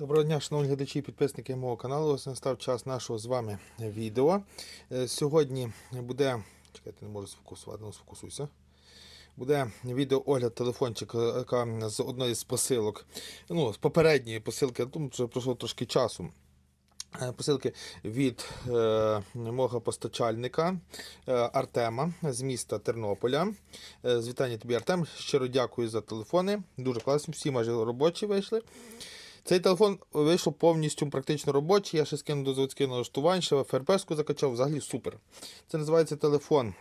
Доброго дня, шановні глядачі і підписники мого каналу. Ось настав час нашого з вами відео. Е, Сьогодні буде. Чекайте, не можу сфокусувати, ну сфокусуйся. Буде відео огляд телефончика з одної з посилок. Ну, з попередньої посилки, тому що пройшло трошки часу. Е, Посилки від е, мого постачальника е, Артема з міста Тернополя. Е, з вітання тобі, Артем. Щиро дякую за телефони. Дуже класні, всі майже робочі вийшли. Цей телефон вийшов повністю практично робочий. Я ще скинув до заводських налаштувань, ще ФРП-ску закачав, взагалі супер. Це називається телефон.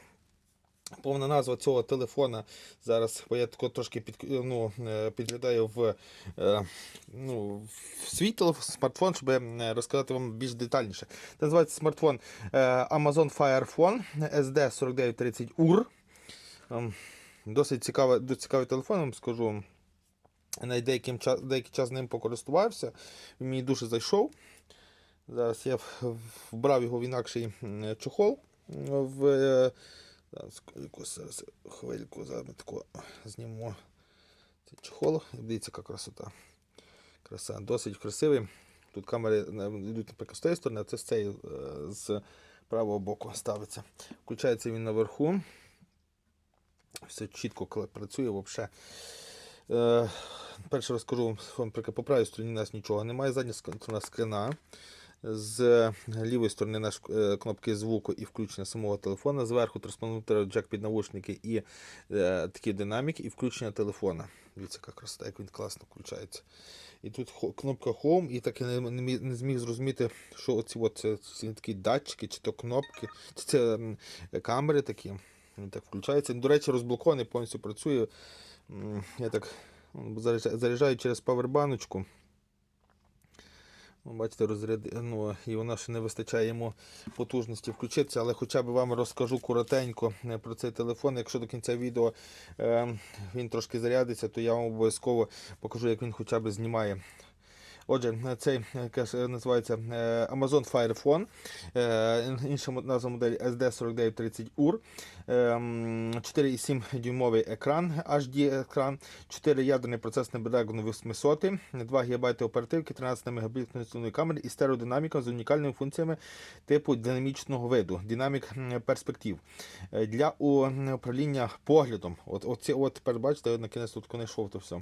Повна назва цього телефона зараз, бо я тако трошки під, ну, е, підглядаю в, е, ну, в свій телефон, смартфон, щоб е, розказати вам більш детальніше. Це називається смартфон Amazon Fire Phone SD4930 UR. Ем, Досить цікавий, цікавий телефон, вам скажу. Навіть деяким деякий час ним покористувався. Він мені дуже зайшов. Зараз я вбрав його в інакший чохол. В, е, зараз, зараз хвильку зараз ми тако знімемо цей чохол. Дивіться, яка красота. Краса. Досить красивий. Тут камери е, йдуть наприклад, з тієї сторони, а це з цієї е, з правого боку ставиться. Включається він наверху. Все чітко працює взагалі. Е, перше розкажу вам, по правій стороні у нас нічого немає. Задня сторона скрина. З лівої сторони наш е, кнопки звуку і включення самого телефона. Зверху транспонтер джек під навушники і е, такі динаміки, і включення телефона. Дивіться, яка красота, як він класно включається. І тут кнопка Home, і так я не, не, не зміг зрозуміти, що оці от, ці такі датчики, чи то кнопки, чи це камери такі. Він так включається. До речі, розблокований, повністю працює. Я так заряджаю, через павербаночку. Ну, Бачите, розряд... ну, і вона ще не вистачає йому потужності включитися, але хоча б вам розкажу коротенько е, про цей телефон. Якщо до кінця відео е, він трошки зарядиться, то я вам обов'язково покажу, як він хоча б знімає. Отже, цей е, кеш, називається е, Amazon Fire Phone, е, інша назва моделі SD4930 UR, е, 4,7 дюймовий екран, HD екран, 4 ядерний процесний Snapdragon 800, 2 ГБ оперативки, 13 мегапіксельної камери і стереодинаміка з унікальними функціями типу динамічного виду, динамік перспектив. Для управління поглядом. От, оці, от тепер бачите, на кінець тут знайшов то все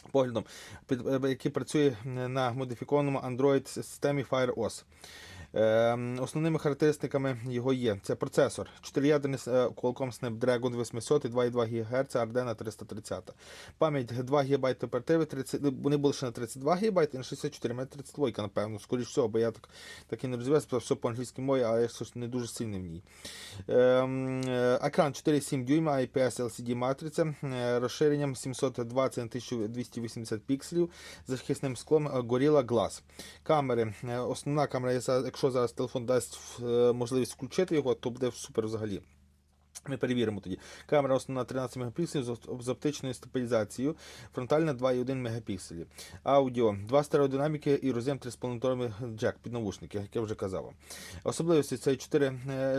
поглядом, е, який працює на модифікованому Android системі Fire OS. Е, Основними характеристиками його є це процесор, 4-ядерний е, Qualcomm Snapdragon 800 і 2,2 ГГц Ardena 330. Пам'ять 2 ГБ оперативи, 30, вони були ще на 32 ГБ і на 64 мене 32, напевно, скоріш всього, бо я так, так і не розумію, все по англійській мові, але я не дуже сильний в ній. Ем, е, Екран 4,7 дюйма, IPS LCD матриця, е, розширенням 720 на 1280 пікселів, захисним склом Gorilla Glass. Камери. Основна камера, я за- якщо зараз телефон дасть е, можливість включити його, то буде супер взагалі. Ми перевіримо тоді. Камера основна 13 мегапікселів з оп- оптичною стабілізацією, фронтальна 2,1 мегапікселі. Аудіо, два стереодинаміки і роз'єм 3,5 джек під навушники, як я вже казав. Особливості це 4,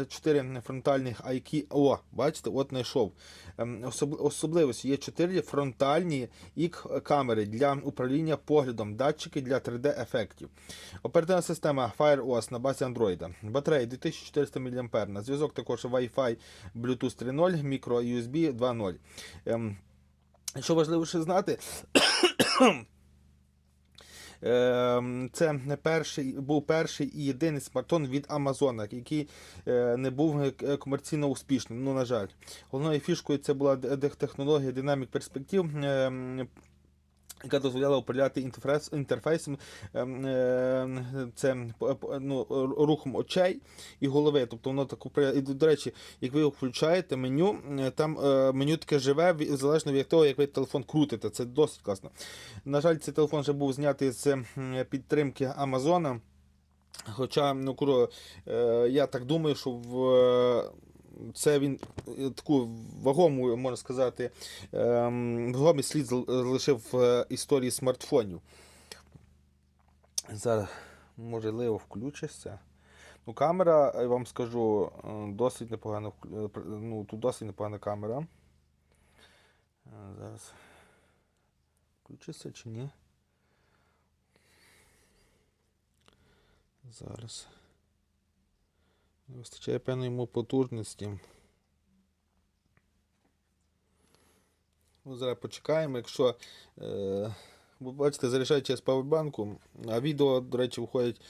4 фронтальних IQ. О, бачите, от знайшов. Ем, Особливості є 4 фронтальні ік камери для управління поглядом, датчики для 3D-ефектів. Оперативна система Fire OS на базі Android. Батарея 2400 мАh. На зв'язок також Wi-Fi, Bluetooth 3.0, мікро USB 2.0. Ем, що важливо ще знати, Ем, Це перший, був перший і єдиний смартфон від Amazon, який е, не був е, комерційно успішним. Ну, на жаль. Головною фішкою це була технологія Dynamic Perspective, ем, яка дозволяла управляти інтерфейс, інтерфейсом ем, е, це, ну, рухом очей і голови. Тобто воно так. І, до речі, як ви включаєте меню, е, там е, меню таке живе, залежно від того, як ви телефон крутите. Це досить класно. На жаль, цей телефон вже був знятий з підтримки Амазона. Хоча, ну, куро, я так думаю, що в. Це він е, таку вагому, можна сказати, ем, вагомий слід залишив в е, історії смартфонів. Зараз, можливо, включиться. Ну, камера, я вам скажу, е, досить непогана. Ну, тут досить непогана камера. Зараз. Включиться чи ні? Зараз. Не вистачає певної йому потужності. Ну, зараз почекаємо. Якщо е, ви бачите, заряджає через павербанку, а відео, до речі, виходить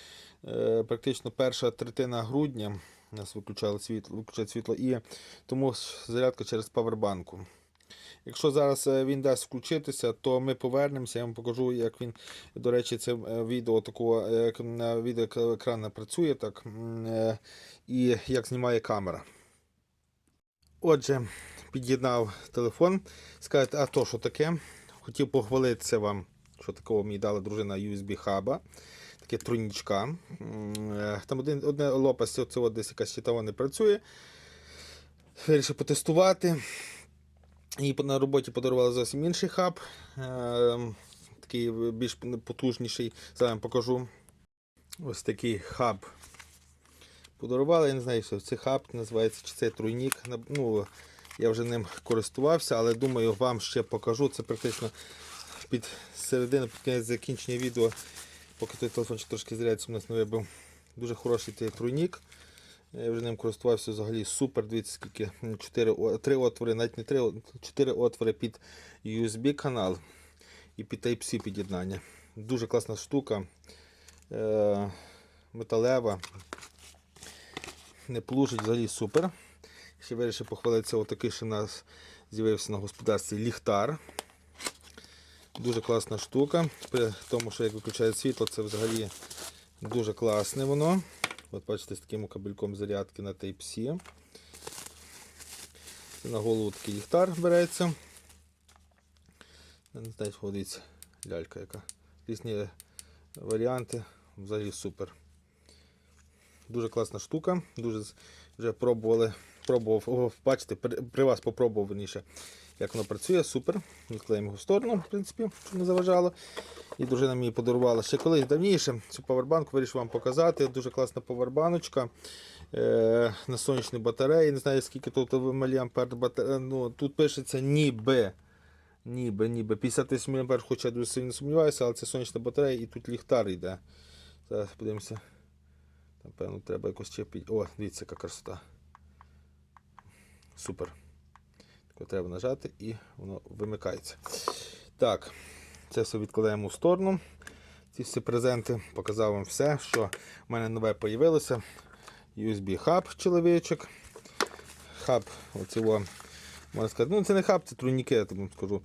е, практично перша третина грудня. У нас виключали світло, виключають світло, і тому зарядка через павербанку. Якщо зараз е, він дасть включитися, то ми повернемося. Я вам покажу, як він, до речі, це е, відео такого, е, відео екрана працює, так, і як знімає камера. Отже, під'єднав телефон. Скажете, а то що таке? Хотів похвалитися вам, що такого мені дала дружина USB хаба. Таке е, Там один, одне лопасть, от десь якась щитова не працює. Вирішив потестувати. І на роботі подарували зовсім інший хаб. Е, такий більш потужніший. Зараз покажу. Ось такий хаб подарували. Я не знаю, що це хаб називається, чи це тройнік. Ну, я вже ним користувався, але думаю, вам ще покажу. Це практично під середину, під кінець закінчення відео, поки той телефончик трошки зарядиться, у нас не вибив. Дуже хороший цей тройнік. Я вже ним користувався взагалі супер. Дивіться, скільки 4, 3 отвори, навіть не 3, 4 отвори під USB канал і під Type-C під'єднання. Дуже класна штука. Е, металева. Не плужить взагалі супер. Ще вирішив похвалитися, отакий ще у нас з'явився на господарстві ліхтар. Дуже класна штука. При тому, що як виключає світло, це взагалі дуже класне воно. От бачите, з таким кабельком зарядки на Type-C. На голову такий ліхтар береться. Не знаю, ходиться лялька яка. Різні варіанти. Взагалі супер. Дуже класна штука. Дуже вже пробували. Пробував, о, бачите, при, при вас попробував верніше, як воно працює, супер. Відклеїмо його в сторону, в принципі, щоб не заважало. І дружина мені подарувала ще колись давніше цю павербанку, вирішив вам показати. Дуже класна павербаночка е, на сонячній батареї. Не знаю, скільки тут мА батарея. Ну, тут пишеться ніби. Ніби, ніби 50 тисяч мА, хоча я дуже сильно сумніваюся, але це сонячна батарея і тут ліхтар йде. Зараз подивимося. Напевно, треба якось під. О, дивіться, яка красота. Супер. Тако треба нажати і воно вимикається. Так, це все відкладаємо в сторону. Ці всі презенти. Показав вам все, що в мене нове появилося. USB хаб чоловічок. Хаб, оцього, можна сказати, ну це не хаб, це тройніки, я тобі скажу.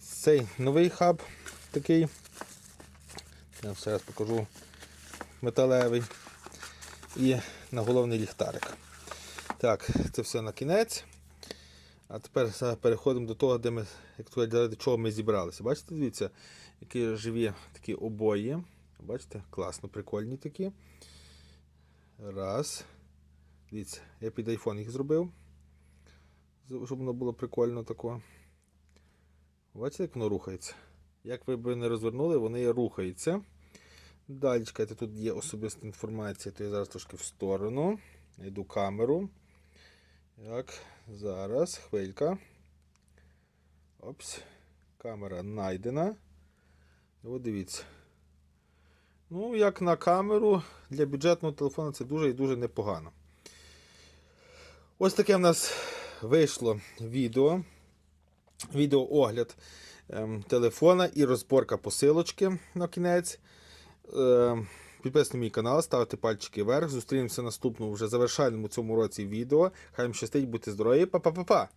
Цей новий хаб такий. Я ще раз покажу металевий. І наголовний ліхтарик. Так, це все на кінець. А тепер переходимо до того, де ми, як то до чого ми зібралися. Бачите, дивіться, які живі такі обої. Бачите, класно, прикольні такі. Раз. Дивіться, я під iPhone їх зробив. Щоб воно було прикольно тако. Бачите, як воно рухається? Як ви б не розвернули, вони рухаються. Далі, чекайте, тут є особиста інформація, то я зараз трошки в сторону. Йду камеру. Так, зараз, хвилька. Опс. Камера знайдена. От дивіться. Ну, як на камеру, для бюджетного телефону це дуже і дуже непогано. Ось таке в нас вийшло відео. Відеоогляд ем, телефона і розборка посилочки на кінець. Е, Підписуйте мій канал, ставте пальчики вверх. Зустрінемося наступному вже завершальному цьому році відео. Хай вам щастить, будьте здорові. Па-па-па-па!